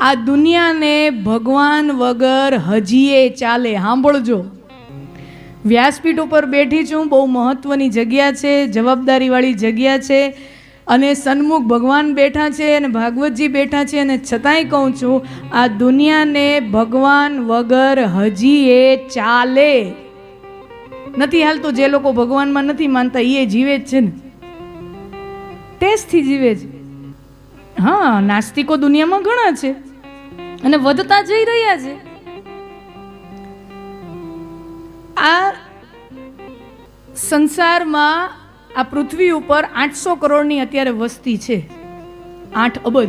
આ દુનિયાને ભગવાન વગર હજીએ ચાલે, સાંભળજો. વ્યાસપીઠ ઉપર બેઠી છું, બહુ મહત્ત્વની જગ્યા છે, જવાબદારીવાળી જગ્યા છે, અને સન્મુખ ભગવાન બેઠા છે અને ભાગવતજી બેઠા છે અને છતાંય કહું છું, આ દુનિયાને ભગવાન વગર હજી એ ચાલે. નથી હાલતું જે લોકો ભગવાનમાં નથી માનતા એ જીવે જ છે ને. ટેસ્ટથી જીવે છે. હા, નાસ્તિકો દુનિયામાં ઘણા છે. અને વધતા જઈ રહ્યા છે. આ સંસારમાં આ પૃથ્વી ઉપર આઠસો કરોડની અત્યારે વસ્તી છે. આઠ અબજ.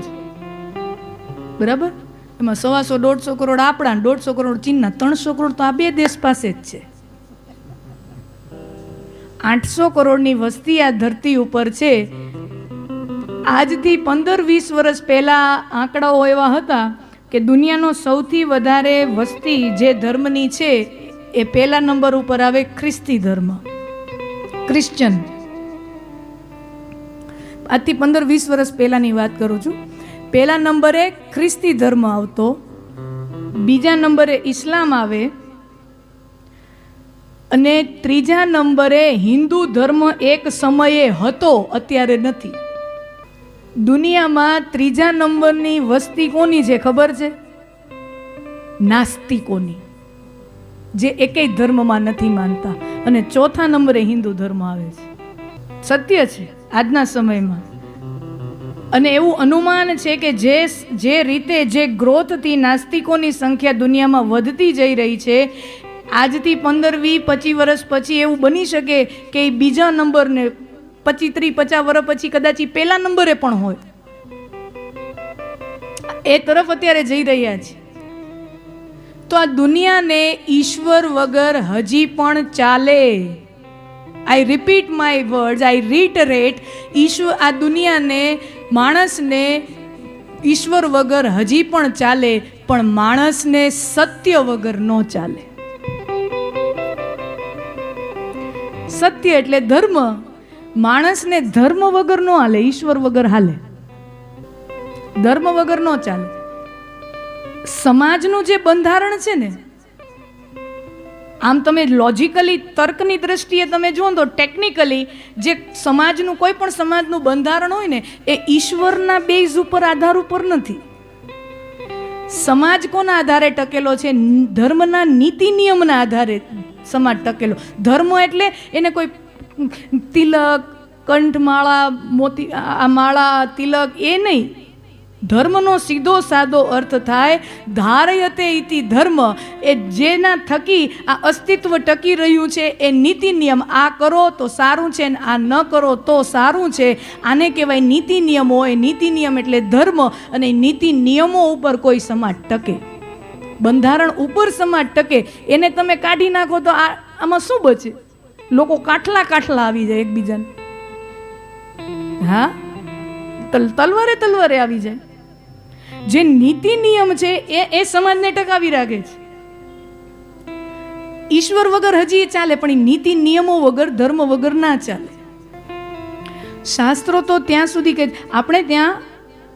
બરાબર? એમાં સવાસો, દોઢસો કરોડ આપણા દોઢસો કરોડ ચીનના, ત્રણસો કરોડ તો આ બે દેશ પાસે જ છે. આઠસો કરોડની વસ્તી આ ધરતી ઉપર છે. આજથી પંદર વીસ વર્ષ પહેલા આંકડાઓ એવા હતા કે દુનિયાનો સૌથી વધારે વસ્તી જે ધર્મની છે, એ પહેલા નંબર ઉપર આવે ખ્રિસ્તી ધર્મ. ક્રિશ્ચન આજથી પંદર વીસ વર્ષ પહેલાંની વાત કરું છું. પહેલા નંબરે ખ્રિસ્તી ધર્મ આવતો, બીજા નંબરે ઇસ્લામ આવે, અને ત્રીજા નંબરે હિન્દુ ધર્મ એક સમયે હતો, અત્યારે નથી. દુનિયામાં ત્રીજા નંબરની વસ્તી કોની છે ખબર છે? નાસ્તિકોની. જે એકેય ધર્મમાં નથી માનતા. અને ચોથા નંબરે હિન્દુ ધર્મ આવે છે. સત્ય છે આજના સમયમાં. અને એવું અનુમાન છે કે જે જે રીતે જે ગ્રોથથી નાસ્તિકોની સંખ્યા દુનિયામાં વધતી જઈ રહી છે, આજથી પંદર વીસ પચીસ વર્ષ પછી એવું બની શકે કે બીજા નંબરને પચીસ, ત્રીસ, પચાસ વર્ષ પછી કદાચ ઈ પહેલા નંબરે પણ હોય. એ તરફ અત્યારે જઈ રહ્યા છે. તો આ દુનિયાને ઈશ્વર વગર હજી પણ ચાલે. I repeat my words I reiterate ઈશ્વર આ દુનિયાને, માણસને ઈશ્વર વગર હજી પણ ચાલે, પણ માણસને સત્ય વગર ન ચાલે. સત્ય એટલે ધર્મ. માણસને ધર્મ વગર નો હાલે, ઈશ્વર વગર હાલે. ધર્મ વગર ન ચાલે. સમાજનું જે બંધારણ છે ને, આમ તમે લોજિકલી તર્કની દ્રષ્ટિએ તમે જુઓ તો ટેકનિકલી જે સમાજનું, કોઈ પણ સમાજનું બંધારણ હોય ને, એ ઈશ્વરના બેઝ ઉપર આધાર ઉપર નથી. સમાજ કોના આધારે ટકેલો છે? ધર્મના નીતિ નિયમના આધારે સમાજ ટકેલો. ધર્મ એટલે એને કોઈ તિલક, કંઠમાળા, મોતી, આ માળા, તિલક, એ નહીં. ધર્મનો સીધો સાદો અર્થ થાય, ધારયતે ઇતિ ધર્મ, એ જેના થકી આ અસ્તિત્વ ટકી રહ્યું છે, એ નીતિ નિયમ, આ કરો તો સારું છે, ને આ ન કરો તો સારું છે. આને કહેવાય નીતિ નિયમો, એ નીતિ નિયમ એટલે ધર્મ, અને નીતિ નિયમો ઉપર કોઈ સમાજ ટકે. બંધારણ ઉપર સમાજ ટકે. એને તમે કાઢી નાખો તો આ, આમાં શું બચે? લોકો કાઠલા કાઠલા આવી જાય એકબીજાને. હા? તલ, તલવારે તલવારે આવી જાય. જે નીતિ નિયમ છે એ એ સમાજને ટકાવી રાખે છે. ઈશ્વર વગર હજી એ ચાલે, પણ નીતિ નિયમો વગર, ધર્મ વગર ના ચાલે. શાસ્ત્રો તો ત્યાં સુધી કે આપણે ત્યાં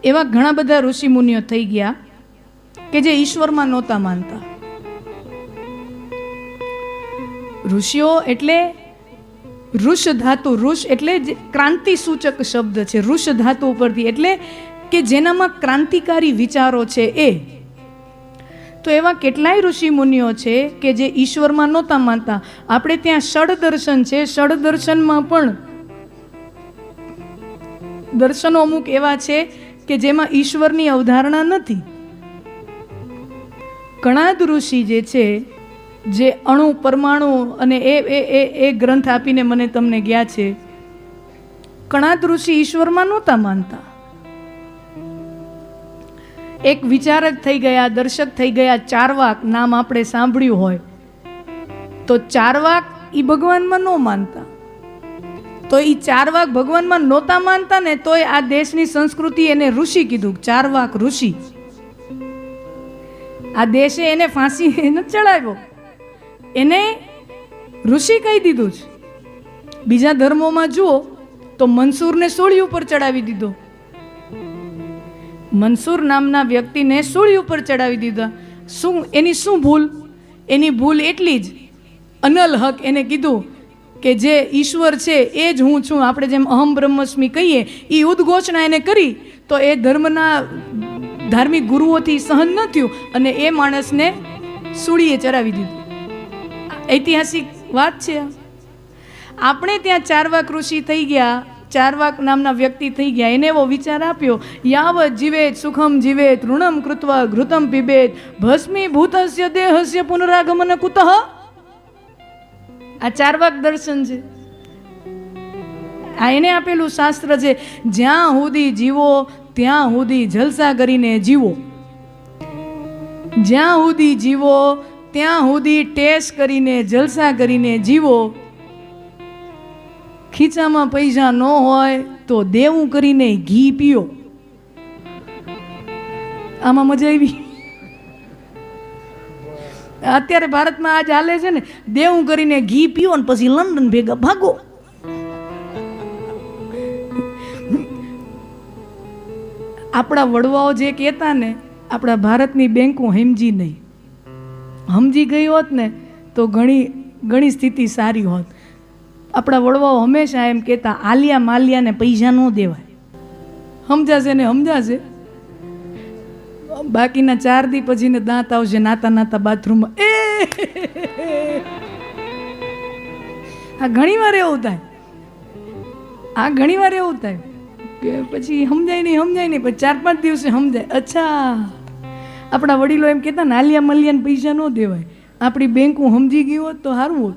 એવા ઘણા બધા ઋષિ મુનિઓ થઈ ગયા કે જે ઈશ્વરમાં નહોતા માનતા. ઋષિઓ એટલે ઋષ ધાતુ, ઋષ એટલે જે ક્રાંતિ સૂચક શબ્દ છે, ઋષ ધાતુ ઉપરથી એટલે કે જેનામાં ક્રાંતિકારી વિચારો છે એ. તો એવા કેટલાય ઋષિ મુનિઓ છે કે જે ઈશ્વરમાં નહોતા માનતા. આપણે ત્યાં ષડ દર્શન છે, ષડ દર્શનમાં પણ દર્શનો અમુક એવા છે કે જેમાં ઈશ્વરની અવધારણા નથી. ઘણા જ ઋષિ જે છે જે અણુ, પરમાણુ અને એ એ એ એ ગ્રંથ આપીને મને તમને ગયા છે કણાદ ઋષિ ઈશ્વરમાં નહોતા માનતા. એક વિચારક થઈ ગયા, દર્શક થઈ ગયા, ચારવાક નામ આપણે સાંભળ્યું હોય, તો ચારવાક એ ભગવાનમાં ન માનતા. તો એ ચારવાક ભગવાનમાં નહોતા માનતા ને તોય આ દેશની સંસ્કૃતિ એને ઋષિ કીધું, ચારવાક ઋષિ. આ દેશે એને ફાંસી નથી ચડાવ્યો. એને ઋષિ કહી દીધું છે બીજા ધર્મોમાં જુઓ તો મનસૂરને સોળી ઉપર ચડાવી દીધો. મનસૂર નામના વ્યક્તિને સૂળી ઉપર ચડાવી દીધા. શું, એની શું ભૂલ? એની ભૂલ એટલી જ. અનલ હક એને કીધું કે જે ઈશ્વર છે એ જ હું છું. આપણે જેમ અહમ બ્રહ્મસ્મી કહીએ એ ઉદ્ઘોષણા એને કરી, તો એ ધર્મના ધાર્મિક ગુરુઓથી સહન ન થયું અને એ માણસને સૂળીએ ચડાવી દીધું. ઐતિહાસિક વાત છે. આપણે ત્યાં ચારવાક ઋષિ થઈ ગયા, ચારવાક નામના વ્યક્તિ થઈ ગયા. એને એવો વિચાર આપ્યો, યાવત જીવેત સુખમ જીવેત, ઋણમ કૃત્વા ઘૃતમ પીબેત, ભસ્મી ભૂતસ્ય દેહસ્ય પુનરાગમન કુતઃ. આ ચારવાક દર્શન છે. આ એને આપેલું શાસ્ત્ર છે, જ્યાં સુધી જીવો, ત્યાં સુધી જલસા કરીને જીવો. જ્યાં સુધી જીવો ત્યાં સુધી ટેસ્ટ કરીને, જલસા કરીને જીવો. ખીચામાં પૈસા ન હોય તો દેવું કરીને ઘી પીઓ. આમાં મજા આવી. અત્યારે ભારતમાં આજ ચાલે છે ને, દેવું કરીને ઘી પીઓ ને પછી લંડન ભેગા ભાગો. આપણા વડવાઓ જે કહેતા ને, આપણા ભારતની બેંકો સમજી નહીં. સમજી ગઈ હોત ને, તો ઘણી ઘણી સ્થિતિ સારી હોત. આપણા વડવાઓ હંમેશા એમ કહેતા, આલિયા માલિયાને પૈસા ન દેવાય. સમજાશે ને સમજાશે? બાકીના ચાર દી પછીને દાંત આવશે નાતા નાતા બાથરૂમમાં. એ! આ ઘણી વાર એવું થાય. આ ઘણી વાર એવું થાય. કે પછી સમજાય નહીં સમજાય નહીં પછી ચાર પાંચ દિવસે સમજાય. અચ્છા! આપણા વડીલો એમ કહેતા ને આલિયા મલિયાને પૈસા ન દેવાય. આપણી બેંક સમજી ગયું હોત તો સારું હોત.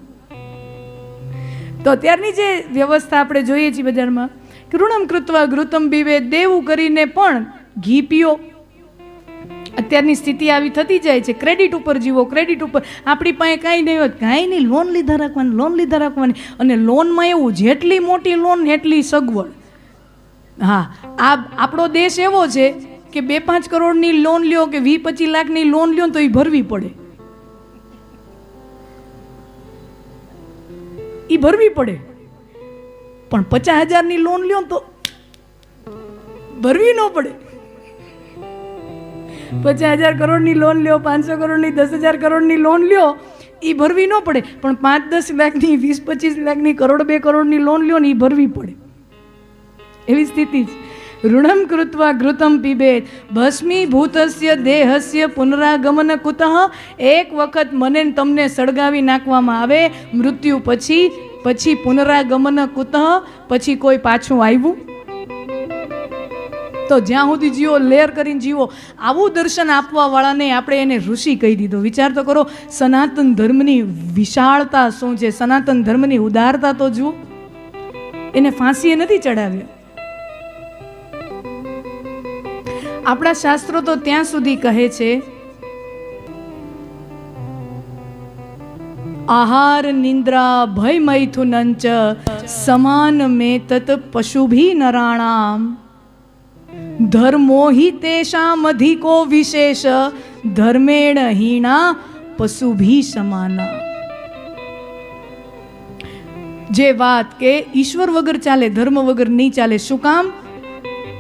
તો અત્યારની જે વ્યવસ્થા આપણે જોઈએ છીએ બજારમાં, કે ઋણમ કૃત્વા ઘૃતમ બીવે, દેવું કરીને પણ ઘી પીઓ. અત્યારની સ્થિતિ આવી થતી જાય છે. ક્રેડિટ ઉપર જીવો ક્રેડિટ ઉપર. આપણી પાસે કાંઈ નહીં હોય કાંઈ નહીં લોન લીધા રાખવાની લોન લીધા રાખવાની. અને લોનમાં એવું, જેટલી મોટી લોન એટલી સગવડ. હા, આ, આપણો દેશ એવો છે કે બે પાંચ કરોડની લોન લ્યો કે વીસ પચીસ લાખની લોન લ્યો તો એ ભરવી પડે. એ ભરવી પડે. પણ પચાસ હજારની લોન લ્યો તો ભરવી ન પડે. પચાસ હજાર કરોડની લોન લ્યો, પાંચસો કરોડની, દસ હજાર કરોડની લોન લ્યો એ ભરવી ન પડે. પણ પાંચ, દસ લાખની, વીસ, પચીસ લાખની, કરોડ બે કરોડની લોન લ્યો ને એ ભરવી પડે. એવી સ્થિતિ છે. ઋણમ કૃત્વા ઘૃતમ પીબેત ભસ્મી ભૂતસ્ય દેહસ્ય પુનરાગમન કુતઃ એક વખત મને તમને સળગાવી નાખવામાં આવે। મૃત્યુ પછી પછી પુનરાગમન કુતઃ? પછી કોઈ પાછું આવ્યું? તો જ્યાં સુધી જીવો લેર કરીને જીવો, આવું દર્શન આપવાવાળાને આપણે એને ઋષિ કહી દીધો. વિચાર તો કરો, સનાતન ધર્મની વિશાળતા શું છે? સનાતન ધર્મની ઉદારતા તો જુઓ. એને ફાંસીએ નથી ચડાવ્યા. આપણા શાસ્ત્રો તો ત્યાં સુધી કહે છે, આહાર નિંદ્રા ભય મૈથુનંચ સમાન મેં તત પશુભી નરાણામ ધર્મો હિ તેષામ અધિકો વિશેષ, ધર્મેણ હીણા પશુભી સમાના જે વાત કે ઈશ્વર વગર ચાલે, ધર્મ વગર નહીં ચાલે, શું કામ?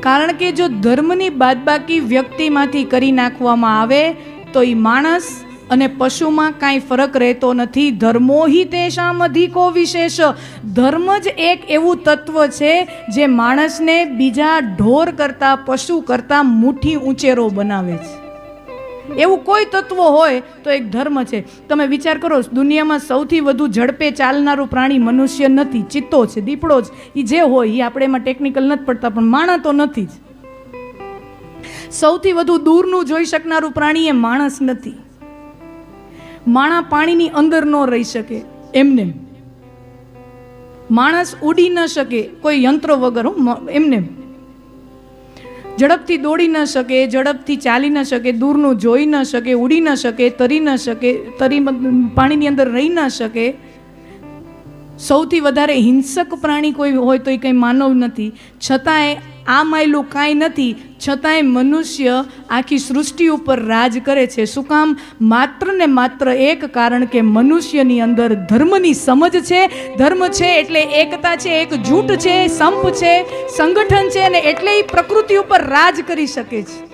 કારણ કે જો ધર્મની બાદબાકી વ્યક્તિમાંથી કરી નાખવામાં આવે, તો એ માણસ અને પશુમાં કાંઈ ફરક રહેતો નથી. ધર્મો હિ તેષામ અધિકો વિશેષ. ધર્મ જ એક એવું તત્વ છે જે માણસને બીજા ઢોર કરતાં, પશુ કરતાં મુઠ્ઠી ઉંચેરો બનાવે છે. એવું કોઈ તત્વ હોય તો એક ધર્મ છે. તમે વિચાર કરો, દુનિયામાં સૌથી વધુ ઝડપે ચાલનારું પ્રાણી મનુષ્ય નથી, ચિત્તો છે, દીપડો જ એ જે હોય એ આપણે એમાં ટેકનિકલ નથી પડતા, પણ માણા તો નથી જ. સૌથી વધુ દૂરનું જોઈ શકનારું પ્રાણી એ માણસ નથી. માણા પાણીની અંદર ન રહી શકે, એમને. માણસ ઉડી ન શકે, કોઈ યંત્ર વગર એમને. ઝડપથી દોડી ન શકે, ઝડપથી ચાલી ન શકે, દૂરનું જોઈ ન શકે, ઉડી ન શકે, તરી ન શકે, તરી પાણીની અંદર રહી ન શકે. સૌથી વધારે હિંસક પ્રાણી કોઈ હોય તો એ કંઈ માનવ નથી. છતાંય આ માયલું કાંઈ નથી, છતાંય મનુષ્ય આખી સૃષ્ટિ ઉપર રાજ કરે છે. શું કામ? માત્ર ને માત્ર એક કારણ કે મનુષ્યની અંદર ધર્મની સમજ છે. ધર્મ છે એટલે એકતા છે, એક જૂટ છે, સંપ છે, સંગઠન છે અને એટલે એ પ્રકૃતિ ઉપર રાજ કરી શકે છે.